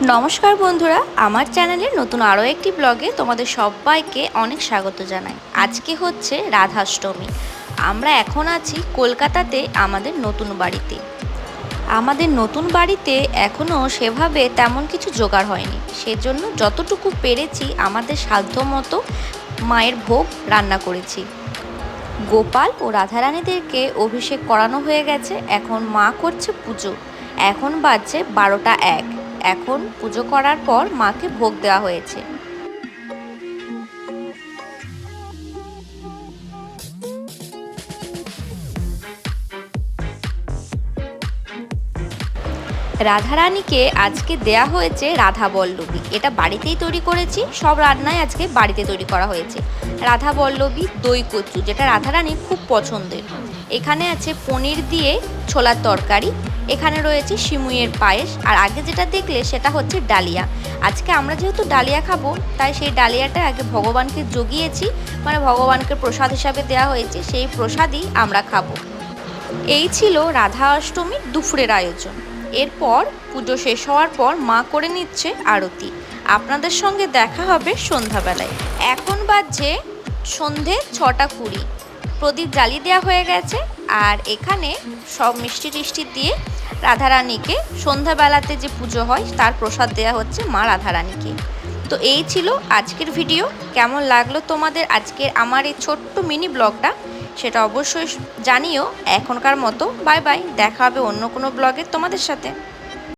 নমস্কার বন্ধুরা, আমার চ্যানেলে নতুন আরও একটি ব্লগে তোমাদের সবাইকে অনেক স্বাগত জানাই। আজকে হচ্ছে রাধাষ্টমী। আমরা এখন আছি কলকাতাতে আমাদের নতুন বাড়িতে। আমাদের নতুন বাড়িতে এখনও সেভাবে তেমন কিছু জোগাড় হয়নি। সেজন্য যতটুকু পেরেছি আমাদের সাধ্য মতো মায়ের ভোগ রান্না করেছি। গোপাল ও রাধারানীদেরকে অভিষেক করানো হয়ে গেছে, এখন মা করছে পুজো। এখন বাজছে বারোটা এক। এখন পুজো করার পর মাকে ভোগ দেওয়া হয়েছে। রাধারানীকে আজকে দেয়া হয়েছে রাধা বল্লবী এটা বাড়িতেই তৈরি করেছি, সব রান্নাই আজকে বাড়িতে তৈরি করা হয়েছে। রাধা বল্লবী দই কচু, যেটা রাধারানীর খুব পছন্দের। এখানে আছে পনির দিয়ে ছোলার তরকারি, এখানে রয়েছে সিমুইয়ের পায়েস, আর আগে যেটা দেখলে সেটা হচ্ছে ডালিয়া। আজকে আমরা যেহেতু ডালিয়া খাব, তাই সেই ডালিয়াটা আগে ভগবানকে জগিয়েছি মানে ভগবানকে প্রসাদ হিসাবে দেওয়া হয়েছে, সেই প্রসাদই আমরা খাব। এই ছিল রাধা অষ্টমীর দুপুরের আয়োজন। এরপর পুজো শেষ হওয়ার পর মা করে নিচ্ছে আরতি। আপনাদের সঙ্গে দেখা হবে সন্ধ্যাবেলায়। এখন বাজছে সন্ধে ছটা কুড়ি। প্রদীপ জ্বালিয়ে দেওয়া হয়ে গেছে আর এখানে সব মিষ্টি টিষ্টি দিয়ে রাধারানীকে সন্ধ্যাবেলাতে যে পুজো হয় তার প্রসাদ দেওয়া হচ্ছে মা রাধারানীকে। তো এই ছিল আজকের ভিডিও। কেমন লাগল তোমাদের আজকের আমার এই ছোট্ট মিনি ব্লগটা? সেটা অবশ্যই জানিও এখনকার মতো। বাই বাই দেখা হবে অন্য কোনো ব্লগে তোমাদের সাথে।